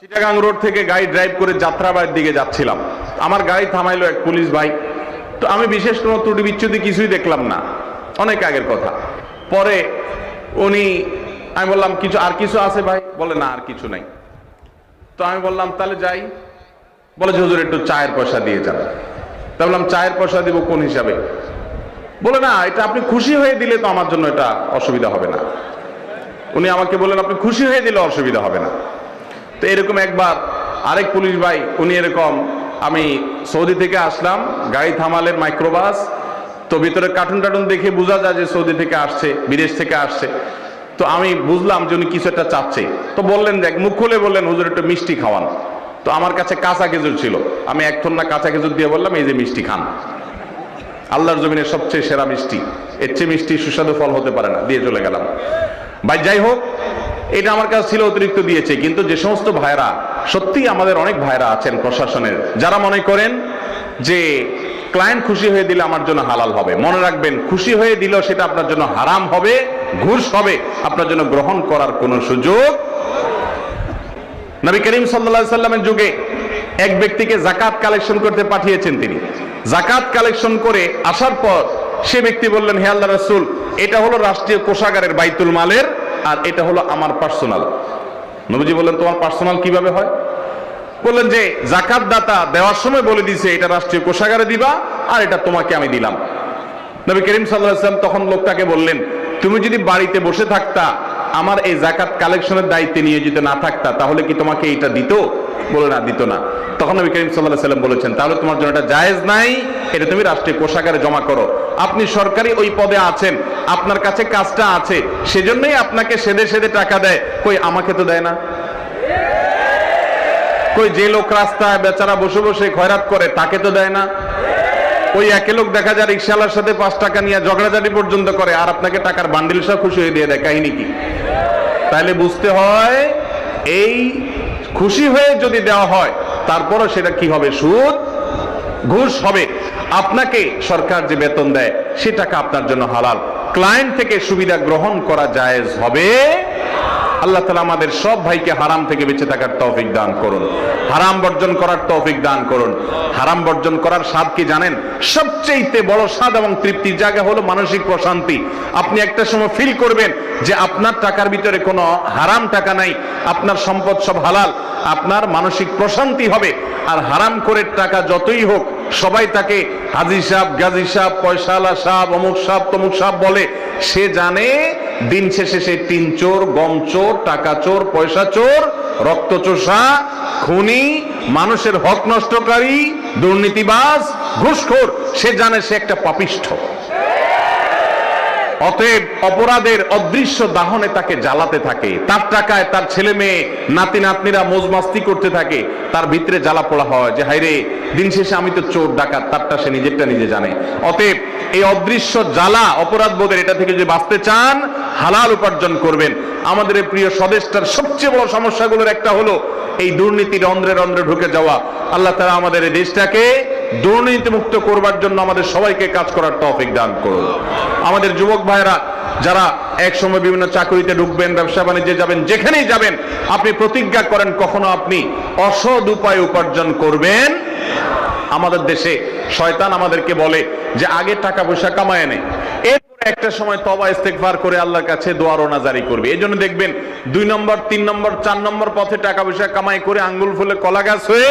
Chittagong road থেকে গাড়ি drive করে যাত্রাবাড়ির দিকে যাচ্ছিলাম। আমার গাড়ি থামাইলো এক পুলিশ ভাই। তো আমি বিশেষ কোনো ত্রুটি বিচ্ছুতি কিছুই দেখলাম না। অনেক আগের কথা। পরে উনি, আমি বললাম, কিছু, আর কিছু আছে ভাই? বলে, না, আর কিছু নাই। তো আমি বললাম, তাহলে যাই। বলে, যে হুজুর, একটু চায়ের পয়সা দিয়ে যান। তা বললাম, চায়ের পয়সা দিব কোন হিসাবে? বলে, না, এটা আপনি খুশি হয়ে দিলে তো আমার জন্য এটা অসুবিধা হবে না। উনি আমাকে বললেন, আপনি খুশি হয়ে দিলে অসুবিধা হবে না। তো এরকম একবার আরেক পুলিশ ভাই, উনি এরকম, আমি সৌদি থেকে আসলাম, গাড়ি থামালেন মাইক্রোবাস তো ভিতরে কার্টুন টার্টুন দেখে বোঝা যায় যে সৌদি থেকে আসছে, বিদেশ থেকে আসছে। তো আমি বুঝলাম যে উনি কিছু একটা চাচ্ছে। তো বললেন দেখ মুখ খুলে বললেন, হুজুর, একটু মিষ্টি খাওয়ান। তো আমার কাছে কাঁচা খেজুর ছিল। আমি এক না কাঁচা খেজুর দিয়ে বললাম, এই যে মিষ্টি খান। আল্লাহর জমিনের সবচেয়ে সেরা মিষ্টি। এর চেয়ে মিষ্টি সুস্বাদু ফল হতে পারে না, দিয়ে চলে গেলাম। ভাই, যাই হোক এটা আমার কাছে ছিল অতিরিক্ত দিয়েছে, কিন্তু যে সমস্ত ভাইরা, সত্যি আমাদের অনেক ভাইরা আছেন প্রশাসনের, যারা মনে করেন যে ক্লায়েন্ট খুশি হয়ে দিলে আমার জন্য হালাল হবে। মনে রাখবেন, খুশি হয়ে দিলেও সেটা আপনার জন্য হারাম হবে, ঘুষ হবে। আপনার জন্য গ্রহণ করার কোনো সুযোগ নবী করিম সাল্লা সাল্লামের যুগে এক ব্যক্তিকে জাকাত কালেকশন করতে পাঠিয়েছেন তিনি। জাকাত কালেকশন করে আসার পর সে ব্যক্তি বললেন, হে আল্লাহ রাসূল, এটা হলো রাষ্ট্রীয় কোষাগারের বাইতুল মালের আর এটা হলো আমার পার্সোনাল নবীজি বললেন, তোমার পার্সোনাল কীভাবে হয়? বললেন যে জাকাত দাতা দেওয়ার সময় বলে দিছে এটা রাষ্ট্রীয় কোষাগারে দিবা আর এটা তোমাকে আমি দিলাম। নবী করিম সাল্লাম তখন লোকটাকে বললেন, তুমি যদি বাড়িতে বসে থাকতা, আমার এই জাকাত কালেকশনের দায়িত্বে নিয়ে নিয়োজিত না থাকতা, তাহলে কি তোমাকে এটা দিত? বলে, না, দিত না। তখন নবী করিম সাল্লাহ সাল্লাম বলেছেন, তাহলে তোমার জন্য এটা জায়েজ নাই, এটা তুমি রাষ্ট্রীয় কোষাগারে জমা করো। আপনি সরকারি ওই পদে আছেন, আপনার কাছে কাজটা আছে, সেজন্যই আপনাকে সেদে সেদে টাকা দেয়। কই, আমাকে তো দেয় না? কই, যে লোক রাস্তায় বেচারা বসে বসে খয়রাত করে, তাকে তো দেয় না? ওই একে লোক দেখা যায় রিক্সাওয়ালার সাথে পাঁচ টাকা নিয়ে ঝগড়াঝাটি পর্যন্ত করে, আর আপনাকে টাকার বান্ডিল সব খুশি হয়ে দিয়ে দেয়, কাহিনী কি? তাহলে বুঝতে হয়, এই খুশি হয়ে যদি দেওয়া হয়, তারপরও সেটা কি হবে? সুদ, ঘুষ হবে। আপনাকে সরকার যে বেতন দেয়, সে টাকা আপনার জন্য হালাল। ক্লায়েন্ট থেকে সুবিধা গ্রহণ করা জায়েজ হবে। আল্লাহ তালা আমাদের সব ভাইকে হারাম থেকে বেঁচে থাকার তৌফিক দান করুন। হারাম বর্জন করার তৌফিক দান করুন। হারাম বর্জন করার স্বাদ কি জানেন? সবচেয়ে বড় স্বাদ এবং তৃপ্তির জায়গা হলো মানসিক প্রশান্তি। আপনি একটা সময় ফিল করবেন যে আপনার টাকার ভিতরে কোনো হারাম টাকা নাই, আপনার সম্পদ সব হালাল, আপনার মানসিক প্রশান্তি হবে। আর হারাম করে টাকা যতই হোক সবাই তাকে হাজি সাহ গাজী সাহ পয়সালা সাহ অমুক সাহ তমুক সাহ বলে। সে জানে দিন শেষে সে তিন চোর, গম চোর, টাকা চোর, পয়সা চোর, রক্ত চোষা, খুনি, মানুষের হক নষ্টকারী, দুর্নীতিবাজ, ঘুষখোর। সে জানে সে একটা পাপিষ্ঠ। অতএব অপরাধের অদৃশ্য দাহনে তাকে জ্বালাতে থাকে। তার টাকায় তার ছেলে মেয়ে, নাতি নাতনিরা মোজমাস্তি করতে থাকে। তার ভিতরে জ্বালা পোড়া হয় যে হাইরে দিন শেষে আমি তো চোর, ডাকাত, তারটা সে নিজেরটা নিজে জানে। অতএব এই অদৃশ্য জ্বালা অপরাধ বোধের এটা থেকে যদি বাঁচতে চান, হালাল উপার্জন করবেন। আমাদের প্রিয় স্বদেশটার সবচেয়ে বড় সমস্যাগুলোর একটা হলো এই দুর্নীতির রন্ধ্রে রন্ধ্রে ঢুকে যাওয়া। আল্লাহ তারা আমাদের এই দেশটাকে দুর্নীতি মুক্ত করবার জন্য আমাদের সবাইকে কাজ করার টপিক দান করুন। আমাদের যুবক ভাইরা যারা এক সময় বিভিন্ন চাকরিতে ঢুকবেন, ব্যবসা বাণিজ্যে যাবেন, যেখানেই যাবেন, আপনি প্রতিজ্ঞা করেন কখনো আপনি অসৎ উপায় উপার্জন করবেন। আমাদের দেশে শয়তান আমাদেরকে বলে যে, আগে টাকা পয়সা কামায় নেই এরপরে একটা সময় তবা ইস্তেকবার করে আল্লাহর কাছে দোয়ার জারি করবে। এই জন্য দেখবেন, দুই নম্বর, তিন নম্বর, চার নম্বর পথে টাকা পয়সা কামাই করে আঙ্গুল ফুলে কলা গাছ হয়ে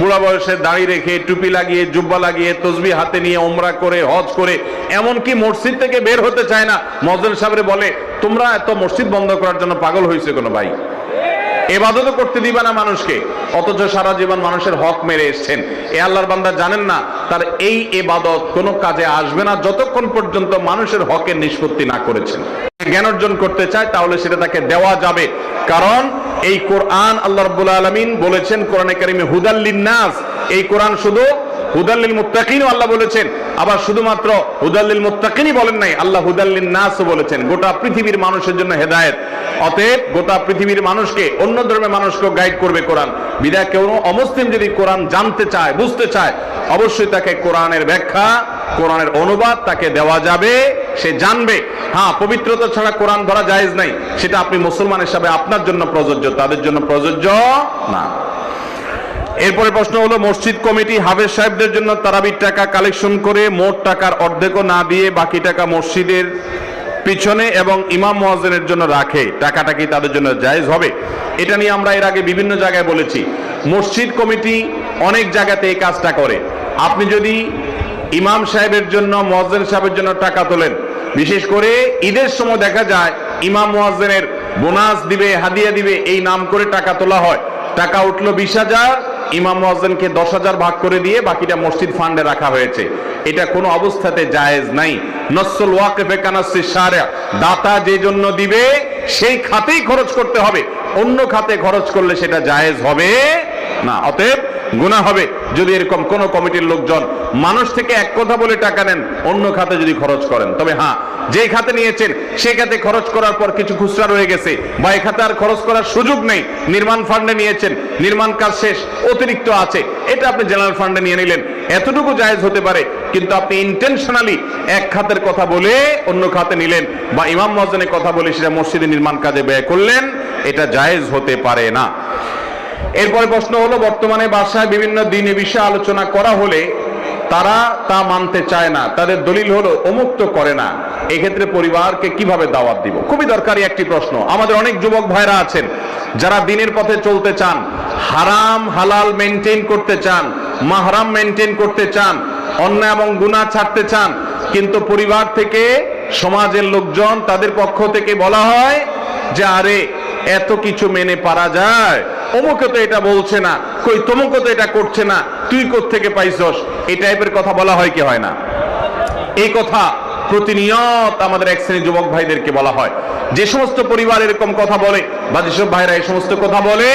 বুড়া বয়সে দাড়ি রেখে টুপি লাগিয়ে, জুব্বা লাগিয়ে তসবি হাতে নিয়ে ওমরা করে, হজ করে, এমনকি মসজিদ থেকে বের হতে চায় না। মজল সাহেব বলে, তোমরা এত মসজিদ বন্ধ করার জন্য পাগল হয়েছে কোনো ভাই? এবাদতও করতে দিবা না মানুষকে, অথচ সারা জীবন মানুষের হক মেরে এসছেন। এ আল্লাহর বান্দা জানেন না, তার এই এবাদত কোনো কাজে আসবে না যতক্ষণ পর্যন্ত মানুষের হকের নিষ্পত্তি না করেছেন। জ্ঞান অর্জন করতে চায়, তাহলে সেটা তাকে দেওয়া যাবে। কারণ এই কোরআন আল্লাহ রব্বুল আলমিন বলেছেন, কোরআনে কারিমে হুদাল্লিন নাস এই কোরআন শুধু হুদাল্লিল মুত্তাকিনও আল্লাহ বলেছেন। আবার শুধুমাত্র হুদাল্লিল মুত্তাকিনই বলেন নাই, আল্লাহ হুদাল্লিন নাসও বলেছেন। গোটা পৃথিবীর মানুষের জন্য হেদায়েত। অতএব গোটা পৃথিবীর মানুষকে, অন্য ধর্মের মানুষকে গাইড করবে কোরআন। বিদায় কেউ অমুসলিম যদি কোরআন জানতে চায়, বুঝতে চায়, অবশ্যই তাকে কোরআনের ব্যাখ্যা, কোরআনের অনুবাদ তাকে দেওয়া যাবে, সে জানবে। হ্যাঁ পবিত্রতা ছাড়া কোরআন ধরা জায়েজ নাই, সেটা আপনি মুসলমান হিসাবে আপনার জন্য প্রযোজ্য, তাদের জন্য প্রযোজ্য না। এরপরে প্রশ্ন হলো, মসজিদ কমিটি হাফেজ সাহেবদের জন্য তারাবির টাকা কালেকশন করে মোট টাকার অর্ধেকও না দিয়ে বাকি টাকা মসজিদের পিছনে এবং ইমাম মহাজনের জন্য রাখে। টাকাটা কি তাদের জন্য জায়েজ হবে? এটা নিয়ে আমরা এর আগে বিভিন্ন জায়গায় বলেছি। মসজিদ কমিটি অনেক জায়গাতে এই কাজটা করে। আপনি যদি ইমাম সাহেবের জন্য মহাজেন সাহেবের জন্য টাকা তোলেন, বিশেষ করে ঈদের সময় দেখা যায়, ইমাম মুয়াজ্জিনের বোনাস দিবে, হাদিয়া দিবে, এই নাম করে টাকা তোলা হয়। টাকা উঠল বিশ হাজার ইমাম মুয়াজ্জিনকে দশ হাজার ভাগ করে দিয়ে বাকিটা মসজিদ ফান্ডে রাখা হয়েছে। এটা কোনো অবস্থাতে জায়েজ নাই। নসল ওয়াকেফে কানাসি সারা দাতা যে জন্য দিবে, সেই খাতেই খরচ করতে হবে। অন্য খাতে খরচ করলে সেটা জায়েজ হবে না। অতএব গুনাহ হবে যদি এরকম কোন কমিটির লোকজন মানুষ থেকে এক কথা বলে টাকা নেন, অন্য খাতে যদি খরচ করেন। তবে হ্যাঁ যে খাতে নিয়েছেন, সে খাতে খরচ করার পর কিছু খুচরা রয়ে গেছে, বা এ খাতে আর খরচ করার সুযোগ নেই। নির্মাণ ফান্ডে নিয়েছেন, নির্মাণ কাজ শেষ, অতিরিক্ত আছে। এটা আপনি জেনারেল ফান্ডে নিয়ে নিলেন। এতটুকু জায়েজ হতে পারে, কিন্তু আপনি ইন্টেনশনালি এক খাতের কথা বলে অন্য খাতে নিলেন, বা ইমাম মহাজনের কথা বলে সেটা মসজিদে নির্মাণ কাজে ব্যয় করলেন, এটা জায়েজ হতে পারে না। এরপরে প্রশ্ন হলো, বর্তমানে বাসায় বিভিন্ন দিনে বিষয়ে আলোচনা করা হলে তারা তা মানতে চায় না, তাদের দলিল হলো অমুক তো করে না। এক্ষেত্রে পরিবারকে কীভাবে দাওয়াত দিব? খুবই দরকারি একটি প্রশ্ন। আমাদের অনেক যুবক ভাইরা আছেন, যারা দিনের পথে চলতে চান, হারাম হালাল মেনটেন করতে চান, মাহরাম মেনটেন করতে চান, অন্যায় এবং গুনাহ ছাড়তে চান, কিন্তু পরিবার থেকে, সমাজের লোকজন তাদের পক্ষ থেকে বলা হয় যে, আরে, এত কিছু মেনে পারা যায়। অমুকে তো এটা বলছে না, কই তমুকে তো এটা করছে না, তুই থেকে পাইছস? এই টাইপের কথা বলা হয় কি হয় না? এই কথা প্রতিনিয়ত আমাদের এক শ্রেণি যুবক ভাইদেরকে বলা হয়। যে সমস্ত পরিবার এরকম কথা বলে, বা যেসব ভাইরা এই সমস্ত কথা বলে,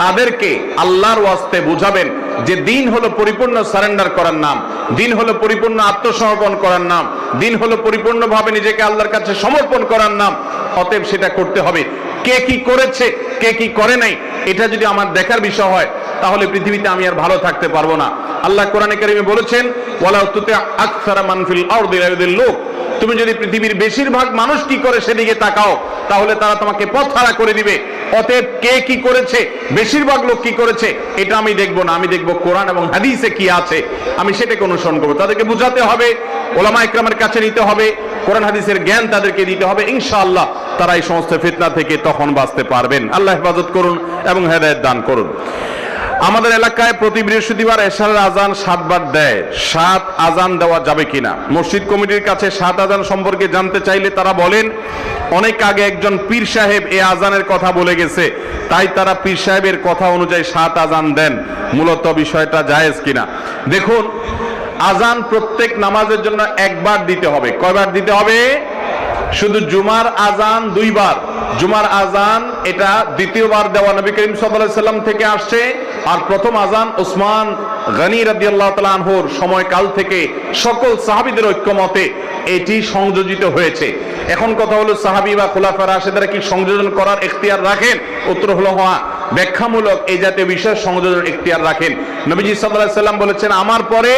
তাদেরকে আল্লাহর ওয়াস্তে বুঝাবেন যে দিন হলো পরিপূর্ণ সারেন্ডার করার নাম, দিন হলো পরিপূর্ণ আত্মসমর্পণ করার নাম, দিন হলো পরিপূর্ণভাবে নিজেকে আল্লাহর কাছে সমর্পণ করার নাম, অতএব সেটা করতে হবে। কে কি করেছে, কে কি করে নাই এটা যদি আমার দেখার বিষয় হয়, তাহলে পৃথিবীতে আমি আর ভালো থাকতে পারব না। আল্লাহ কোরআনে কারিমে বলেছেন আকসারা মানফিল লোক। তুমি যদি পৃথিবীর বেশিরভাগ মানুষ কি করে সেদিকে তাকাও, তাহলে তারা তোমাকে পথ করে দিবে। অতএব কে কি করেছে, বেশিরভাগ লোক কি করেছে, এটা আমি দেখব না। আমি দেখব কোরআন এবং হাদিসে কি আছে। আমি সেটাকে অনুসরণ করব। তাদেরকে বুঝাতে হবে, ওলামা ইকরামের কাছে নিতে হবে, কোরআন, হাদিসের জ্ঞান তাদেরকে দিতে হবে, ইনশাআল্লাহ। তারা এই সমস্ত ফিতনা থেকে তখন বাঁচতে পারবেন। আল্লাহ হেফাজত করুন এবং হেদায়ত দান করুন। আমাদের এলাকায় প্রতি বৃহস্পতিবার এশারের আজান সাতবার দেয়। সাত আজান দেওয়া যাবে কিনা? মসজিদ কমিটির কাছে সাত আজান সম্পর্কে জানতে চাইলে তারা বলেন, অনেক আগে একজন পীর সাহেব এ আজানের কথা বলে গেছে। তাই তারা পীর সাহেবের কথা অনুযায়ী সাত আজান দেন। মূলত বিষয়টা জায়েজ কিনা? দেখুন, আজান প্রত্যেক নামাজের জন্য একবার দিতে হবে। কয়বার দিতে হবে? শুধু জুমার আজান দুইবার। জুমার আজান এটা দ্বিতীয়বার দেওয়া নবী করিম সাল্লাম থেকে আসছে। আর প্রথম আজান ওসমান গনি রাদিয়াল্লাহু তাআলা আনহুর সময়কাল থেকে সকল সাহাবীদের ঐক্যমতে এটি সংযোজিত হয়েছে। এখন কথা হলো সাহাবী বা খোলাফা রাশেদারা কি সংযোজন করার এখতিয়ার রাখেন? উত্তর হলো হ্যাঁ ব্যাখ্যামূলক এই জাতীয় বিষয় সংযোজন এখতিয়ার রাখেন। নবীজি আলাইহি সাল্লাম বলেছেন, আমার পরে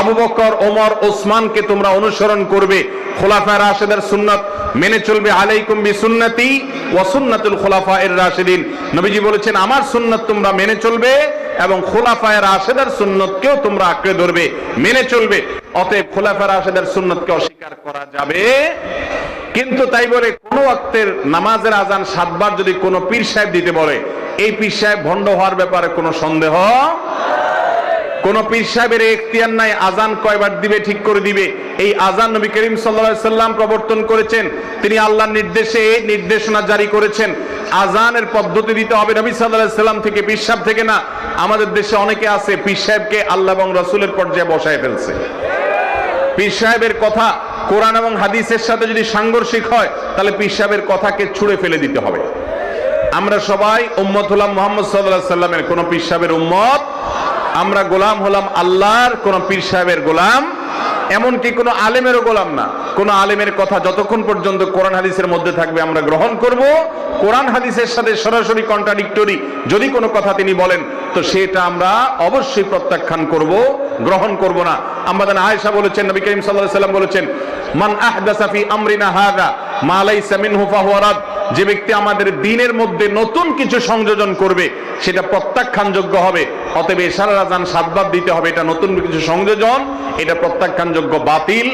আবু বকর, ওমর ওসমানকে তোমরা অনুসরণ করবে। খোলাফা রাশেদের সুন্নাত মেনে চলবে আলাইকুম বি সুন্নতি ওয়া সুন্নাতুল খোলাফা এর রাশিদিন। নবীজি বলেছেন, আমার সুন্নাত তোমরা মেনে চলবে এবং সুন্নতকেও তোমরা আঁকড়ে ধরবে। মেনে চলবে। অতএব খোলাফা সুন্নতকে অস্বীকার করা যাবে। কিন্তু তাই বলে কোন ওয়াক্তের নামাজের আজান সাতবার যদি কোনো পীর সাহেব দিতে বলে, এই পীর সাহেব ভণ্ড হওয়ার ব্যাপারে কোনো সন্দেহ কোন পীর সাহেবের এখতিয়ার নাই, আজান কয়বার দিবে, ঠিক করে দিবে। এই আজান নবী করিম সাল্লাল্লাহু সাল্লাম প্রবর্তন করেছেন। তিনি আল্লাহর নির্দেশে এই নির্দেশনা জারি করেছেন। আজানের পদ্ধতি দিতে হবে নবী সাল্লাল্লাহু সাল্লাম থেকে, পীর সাহেব থেকে না। আমাদের দেশে অনেকে আছে, পীর সাহেবকে আল্লাহ এবং রসুলের পর্যায়ে বসায় ফেলছে। পীর সাহেবের কথা কোরআন এবং হাদিসের সাথে যদি সাংঘর্ষিক হয়, তাহলে পীর সাহেবের কথাকে ছুঁড়ে ফেলে দিতে হবে। আমরা সবাই উম্মত হলাম মোহাম্মদ সাল্লাহ সাল্লামের। কোন পীর সাহেবের উম্মত আমরা গোলাম হলাম আল্লাহর কোন পীর সাহেবের গোলাম, এমনকি কোনো আলেমেরও গোলাম না। কোন আলেমের কথা যতক্ষণ পর্যন্ত কোরআন হাদিসের মধ্যে থাকবে আমরা গ্রহণ করব। কোরআন হাদিসের সাথে সরাসরি কন্ট্রাডিক্টরি যদি কোনো কথা তিনি বলেন, তো সেটা আমরা অবশ্যই প্রত্যাখ্যান করব, গ্রহণ করব না। আমাদের আয়েশা বলেছেন, নবী করিম আলাইহি সাল্লাম বলেছেন, মান আহদাসা ফি আমরিনা হাযা মালাই লাইসা হুফা ফাহুয়া রাদ। যে ব্যক্তি আমাদের দিনের মধ্যে নতুন কিছু সংযোজন করবে, সেটা প্রত্যাখ্যানযোগ্য হবে। অতএব এশারা রাজান সাতবার দিতে হবে, এটা নতুন কিছু সংযোজন, এটা প্রত্যাখ্যানযোগ্য বাতিল।